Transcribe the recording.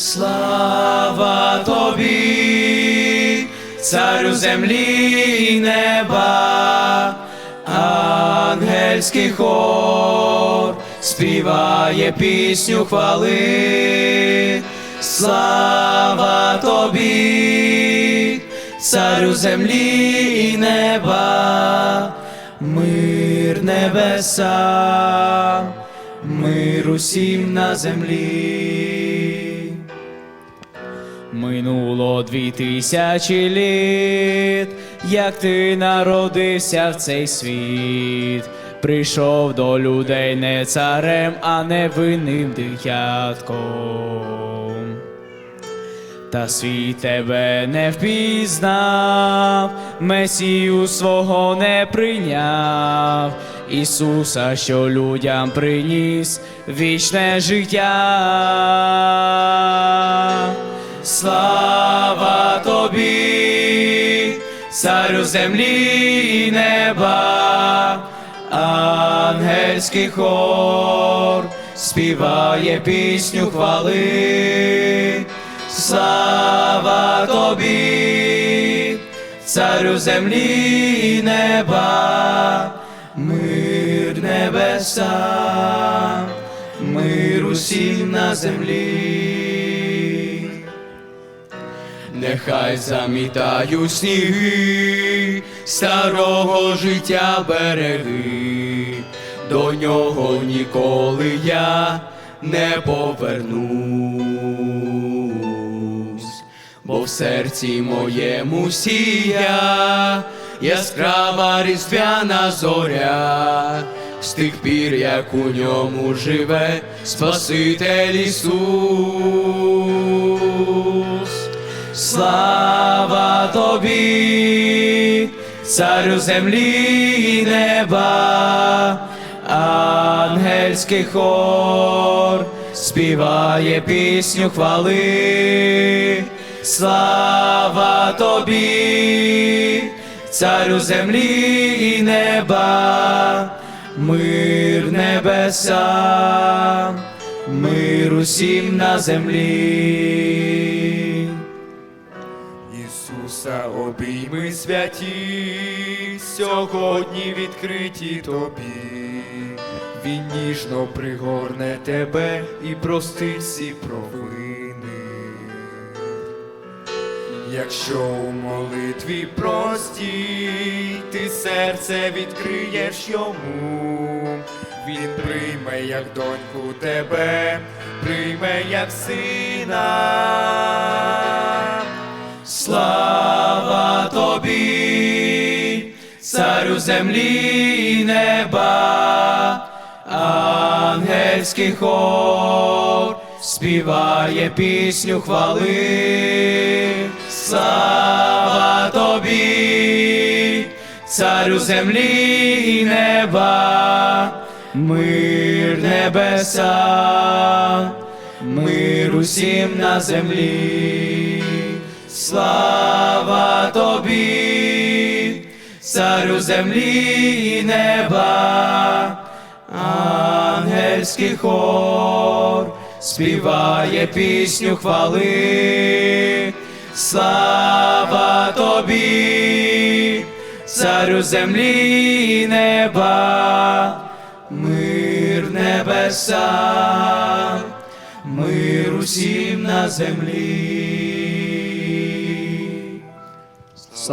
Слава тобі, царю землі і неба, ангельський хор співає пісню хвали. Слава тобі, царю землі і неба, мир небеса, мир усім на землі. Минуло дві тисячі літ, як ти народився в цей світ, прийшов до людей не царем, а невинним дитятком. Та світ тебе не впізнав, Месію свого не прийняв, Ісуса, що людям приніс вічне життя. Слава тобі, царю землі і неба, ангельський хор співає пісню хвали. Слава тобі, царю землі і неба, мир небеса, мир усім на землі. Нехай замітають сніги старого життя береги, до нього ніколи я не повернусь, бо в серці моєму сія яскрава різдвяна зоря, з тих пір, як у ньому живе Спаситель Ісус. Слава тобі, царю землі і неба, ангельський хор співає пісню хвали. Слава тобі, царю землі і неба, мир небеса, мир усім на землі. Ісуса обійми святі, сьогодні відкриті тобі. Він ніжно пригорне тебе і простить всі провини. Якщо у молитві простій, ти серце відкриєш йому, він прийме як доньку тебе, прийме як сина. Землі і неба, ангельський хор співає пісню хвали. Слава тобі, царю землі і неба, мир небеса, мир усім на землі. Слава тобі, царю землі і неба, ангельський хор співає пісню хвали. Слава тобі, царю землі і неба, мир небеса, мир усім на землі.